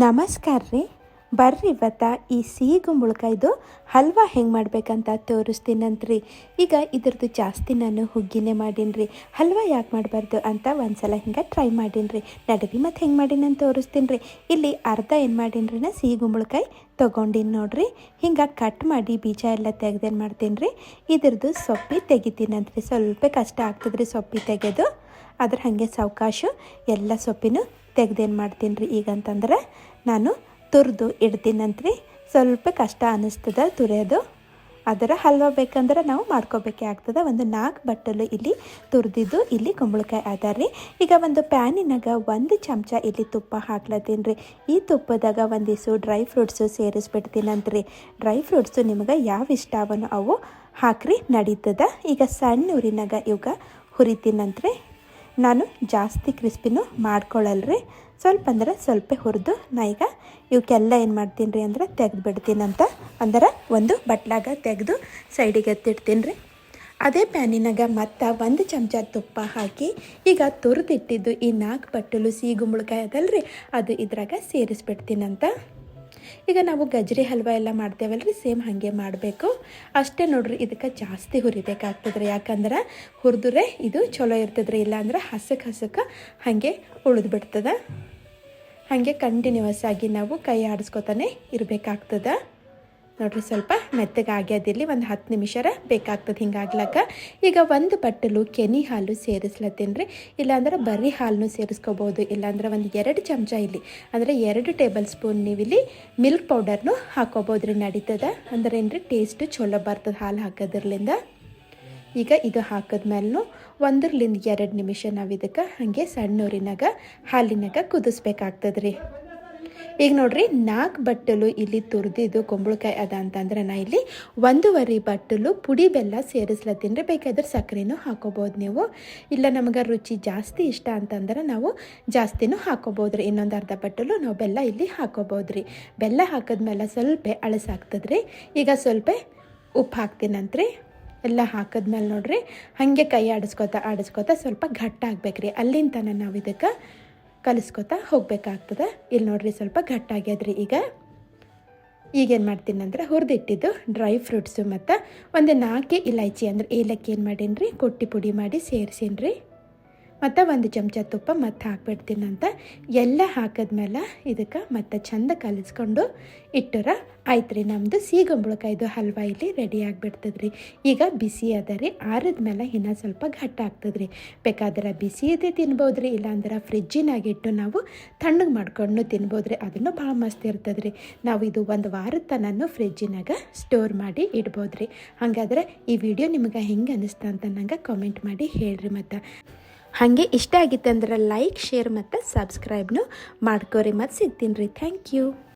ನಮಸ್ಕಾರ ರೀ. ಬರ್ರಿ ಇವತ್ತ ಈ ಸಿಹಿ ಗುಂಬಳಕಾಯ್ದು ಹಲ್ವಾ ಹೆಂಗೆ ಮಾಡ್ಬೇಕಂತ ತೋರಿಸ್ತೀನಂತ್ರಿ. ಈಗ ಇದ್ರದ್ದು ಜಾಸ್ತಿ ನಾನು ಹುಗ್ಗಿನೇ ಮಾಡೀನಿ ಹಲ್ವಾ ಯಾಕೆ ಮಾಡಬಾರ್ದು ಅಂತ ಒಂದ್ಸಲ ಹಿಂಗೆ ಟ್ರೈ ಮಾಡೀನಿ ನಡವಿ ಮತ್ತು ಹೆಂಗೆ ಮಾಡೀನಿ ಅಂತ ತೋರಿಸ್ತೀನಿ ರೀ ಇಲ್ಲಿ ಅರ್ಧ ಏನು ಮಾಡೀನಿ ನಾ ಸಿಹಿ ಗುಂಬಳಕಾಯಿ ತೊಗೊಂಡಿನಿ ನೋಡ್ರಿ. ಹಿಂಗೆ ಕಟ್ ಮಾಡಿ ಬೀಜ ಎಲ್ಲ ತೆಗ್ದೇನು ಮಾಡ್ತೀನಿ ರೀ ಇದ್ರದ್ದು ಸೊಪ್ಪಿ ತೆಗಿತೀನಂತ್ರಿ. ಸ್ವಲ್ಪ ಕಷ್ಟ ಆಗ್ತದ್ರಿ ಸೊಪ್ಪಿ ತೆಗೆದು. ಅದ್ರ ಹಾಗೆ ಸಾವಕಾಶ ಎಲ್ಲ ಸೊಪ್ಪಿನೂ ತೆಗ್ದೇನು ಮಾಡ್ತೀನಿ ರೀ ಈಗಂತಂದ್ರೆ ನಾನು ತುರಿದು ಇಡ್ತೀನಂತ್ರಿ. ಸ್ವಲ್ಪ ಕಷ್ಟ ಅನ್ನಿಸ್ತದ ತುರಿಯೋದು. ಅದರ ಹಲ್ವ ಬೇಕಂದ್ರೆ ನಾವು ಮಾಡ್ಕೋಬೇಕೇ ಆಗ್ತದೆ. ಒಂದು ನಾಲ್ಕು ಬಟ್ಟಲು ಇಲ್ಲಿ ತುರಿದಿದ್ದು ಇಲ್ಲಿ ಕುಂಬಳಕಾಯಿ ಅದ ರೀ. ಈಗ ಒಂದು ಪ್ಯಾನಿನಾಗ ಒಂದು ಚಮಚ ಇಲ್ಲಿ ತುಪ್ಪ ಹಾಕ್ಲತ್ತೀನಿ ರೀ ಈ ತುಪ್ಪದಾಗ ಒಂದಿಷ್ಟು ಡ್ರೈ ಫ್ರೂಟ್ಸು ಸೇರಿಸ್ಬಿಡ್ತೀನಂತ್ರಿ. ಡ್ರೈ ಫ್ರೂಟ್ಸು ನಿಮಗೆ ಯಾವ ಇಷ್ಟ ಅವು ಹಾಕ್ರಿ ನಡೀತದ. ಈಗ ಸಣ್ಣ ಊರಿನಾಗ ಇವಾಗ ಹುರಿತೀನಂತ್ರಿ. ನಾನು ಜಾಸ್ತಿ ಕ್ರಿಸ್ಪಿನೂ ಮಾಡ್ಕೊಳ್ಳಲ್ರಿ ಸ್ವಲ್ಪ ಅಂದ್ರೆ ಸ್ವಲ್ಪ ಹುರಿದು ನಾ ಈಗ ಇವಕ್ಕೆಲ್ಲ ಏನು ಮಾಡ್ತೀನಿ ರೀ ಅಂದ್ರೆ ತೆಗೆದು ಬಿಡ್ತೀನಂತ ಅಂದ್ರೆ ಒಂದು ಬಟ್ಲಾಗ ತೆಗೆದು ಸೈಡಿಗೆ ಎತ್ತಿಡ್ತೀನಿ ರೀ ಅದೇ ಪ್ಯಾನಿನಾಗ ಮತ್ತು ಒಂದು ಚಮಚ ತುಪ್ಪ ಹಾಕಿ ಈಗ ತುರಿದಿಟ್ಟಿದ್ದು ಈ ನಾಲ್ಕು ಬಟ್ಟಲು ಸಿಹಿ ಗುಂಬಳಕಾಯಿ ಅದಲ್ರಿ ಅದು ಇದ್ರಾಗ ಸೇರಿಸ್ಬಿಡ್ತೀನಂತ. ಈಗ ನಾವು ಗಜ್ರಿ ಹಲ್ವ ಎಲ್ಲ ಮಾಡ್ತೇವಲ್ಲ ರೀ ಸೇಮ್ ಹಾಗೆ ಮಾಡಬೇಕು. ಅಷ್ಟೇ ನೋಡ್ರಿ, ಇದಕ್ಕೆ ಜಾಸ್ತಿ ಹುರಿಬೇಕಾಗ್ತದ್ರಿ. ಯಾಕಂದ್ರೆ ಹುರಿದ್ರೆ ಇದು ಚಲೋ ಇರ್ತದ್ರಿ, ಇಲ್ಲಾಂದ್ರೆ ಹಸಕ್ಕೆ ಹಸಕ್ಕೆ ಹಾಗೆ ಉಳಿದ್ಬಿಡ್ತದೆ. ಹಾಗೆ ಕಂಟಿನ್ಯೂಸ್ ಆಗಿ ನಾವು ಕೈ ಆಡಿಸ್ಕೊತಾನೆ ಇರಬೇಕಾಗ್ತದೆ. ನೋಡ್ರಿ ಸ್ವಲ್ಪ ಮೆತ್ತಗೆ ಆಗ್ಯದಿರಲಿ, ಒಂದು ಹತ್ತು ನಿಮಿಷರ ಬೇಕಾಗ್ತದೆ ಹಿಂಗಾಗ್ಲಕ್ಕ. ಈಗ ಒಂದು ಬಟ್ಟಲು ಕೆನಿ ಹಾಲು ಸೇರಿಸ್ಲತ್ತೀನಿ ರೀ ಇಲ್ಲಾಂದ್ರೆ ಬರೀ ಹಾಲನ್ನು ಸೇರಿಸ್ಕೋಬೋದು. ಇಲ್ಲಾಂದ್ರೆ ಒಂದು ಎರಡು ಚಮಚ ಇಲ್ಲಿ. ಅಂದರೆ ಎರಡು ಟೇಬಲ್ ಸ್ಪೂನ್ ನೀವಿಲ್ಲಿ ಮಿಲ್ಕ್ ಪೌಡರ್ನು ಹಾಕೋಬೋದು ರೀ ನಡೀತದ? ಅಂದ್ರೆ ಏನು ರೀ ಟೇಸ್ಟ್ ಚಲೋ ಬರ್ತದೆ ಹಾಲು ಹಾಕೋದ್ರಲಿಂದ. ಈಗ ಇದು ಹಾಕಿದ್ಮೇಲೂ ಒಂದರ್ಲಿಂದ ಎರಡು ನಿಮಿಷ ನಾವು ಇದಕ್ಕೆ ಹಾಗೆ ಸಣ್ಣೂರಿನಾಗ ಹಾಲಿನಾಗ ಕುದಿಸ್ಬೇಕಾಗ್ತದೆ ರೀ ಈಗ ನೋಡ್ರಿ ನಾಲ್ಕು ಬಟ್ಟಲು ಇಲ್ಲಿ ತುರಿದಿದ್ದು ಕುಂಬಳಕಾಯಿ ಅದ ಅಂತಂದ್ರೆ ನಾ ಇಲ್ಲಿ ಒಂದೂವರೆ ಬಟ್ಟಲು ಪುಡಿ ಬೆಲ್ಲ ಸೇರಿಸ್ಲತ್ತೀನಿ ರೀ. ಬೇಕಾದ್ರೆ ಸಕ್ಕರೆನೂ ಹಾಕೋಬೋದು ನೀವು. ಇಲ್ಲ ನಮಗೆ ರುಚಿ ಜಾಸ್ತಿ ಇಷ್ಟ ಅಂತಂದ್ರೆ ನಾವು ಜಾಸ್ತಿನೂ ಹಾಕೋಬೋದು ರೀ. ಇನ್ನೊಂದು ಅರ್ಧ ಬಟ್ಟಲು ನಾವು ಬೆಲ್ಲ ಇಲ್ಲಿ ಹಾಕೋಬೋದು ರೀ. ಬೆಲ್ಲ ಹಾಕಿದ್ಮೇಲೆ ಸ್ವಲ್ಪ ಅಳಸಾಗ್ತದೆ ರೀ ಈಗ ಸ್ವಲ್ಪ ಉಪ್ಪು ಹಾಕ್ತೀನಂತ್ರಿ. ಎಲ್ಲ ಹಾಕಿದ್ಮೇಲೆ ನೋಡ್ರಿ, ಹಾಗೆ ಕೈ ಆಡಿಸ್ಕೊತ ಆಡಿಸ್ಕೊತ ಸ್ವಲ್ಪ ಘಟ್ಟ ಆಗ್ಬೇಕ್ರಿ ಅಲ್ಲಿಂದ ತನಕ ನಾವು ಇದಕ್ಕೆ ಕಲಿಸ್ಕೊತಾ ಹೋಗ್ಬೇಕಾಗ್ತದೆ. ಇಲ್ಲಿ ನೋಡ್ರಿ ಸ್ವಲ್ಪ ಗಟ್ಟಾಗ್ಯದ್ರಿ ಈಗ. ಈಗೇನು ಮಾಡ್ತೀನಿ ಅಂದ್ರೆ ಹುರಿದಿಟ್ಟಿದ್ದು ಡ್ರೈ ಫ್ರೂಟ್ಸು ಮತ್ತು ಒಂದು ನಾಲ್ಕು ಇಲೈಚಿ ಅಂದ್ರೆ ಏಲಕ್ಕಿ ಏನು ಮಾಡೀನಿ ರೀ ಕೊಟ್ಟಿ ಪುಡಿ ಮಾಡಿ ಸೇರಿಸೀನಿ ರೀ ಮತ್ತು ಒಂದು ಚಮಚ ತುಪ್ಪ ಮತ್ತು ಅಂತ. ಎಲ್ಲ ಹಾಕಿದ್ಮೇಲೆ ಇದಕ್ಕೆ ಮತ್ತೆ ಚಂದ ಕಲಿಸ್ಕೊಂಡು ಇಟ್ಟರ ಆಯ್ತು ರೀ ನಮ್ಮದು ಸೀಗಂಬಳಕಾಯ್ದು ಹಲ್ವಾ ಇಲ್ಲಿ ರೆಡಿ ಆಗಿಬಿಡ್ತದೆ ರೀ ಈಗ ಬಿಸಿ ಅದ ರೀ. ಆರಿದ್ಮೇಲೆ ಇನ್ನೂ ಸ್ವಲ್ಪ ಘಟ್ಟ ಆಗ್ತದೆ ರೀ ಬೇಕಾದ್ರೆ ಬಿಸಿ ಇದೆ ತಿನ್ಬೋದು ರೀ ಇಲ್ಲಾಂದ್ರೆ ಫ್ರಿಜ್ಜಿನಾಗಿಟ್ಟು ನಾವು ತಣ್ಣಗೆ ಮಾಡ್ಕೊಂಡು ತಿನ್ಬೋದು ರೀ ಅದನ್ನು ಭಾಳ ಮಸ್ತ್ ಇರ್ತದೆ ರೀ ನಾವು ಇದು ಒಂದು ವಾರದ ತನನು ಫ್ರಿಜ್ಜಿನಾಗ ಸ್ಟೋರ್ ಮಾಡಿ ಇಡ್ಬೋದು ರೀ ಹಾಗಾದ್ರೆ ಈ ವಿಡಿಯೋ ನಿಮಗೆ ಹೆಂಗೆ ಅನ್ನಿಸ್ತಾ ಅಂತ ನಂಗೆ ಕಾಮೆಂಟ್ ಮಾಡಿ ಹೇಳ್ರಿ ಮತ್ತು. ಹಾಗೆ ಇಷ್ಟ ಆಗಿತ್ತಂದ್ರೆ ಲೈಕ್ ಶೇರ್ ಮತ್ತು ಸಬ್ಸ್ಕ್ರೈಬ್ನು ಮಾಡ್ಕೋರಿ ಮತ್ತು ಸಿಗ್ತೀನಿ ರೀ. Thank you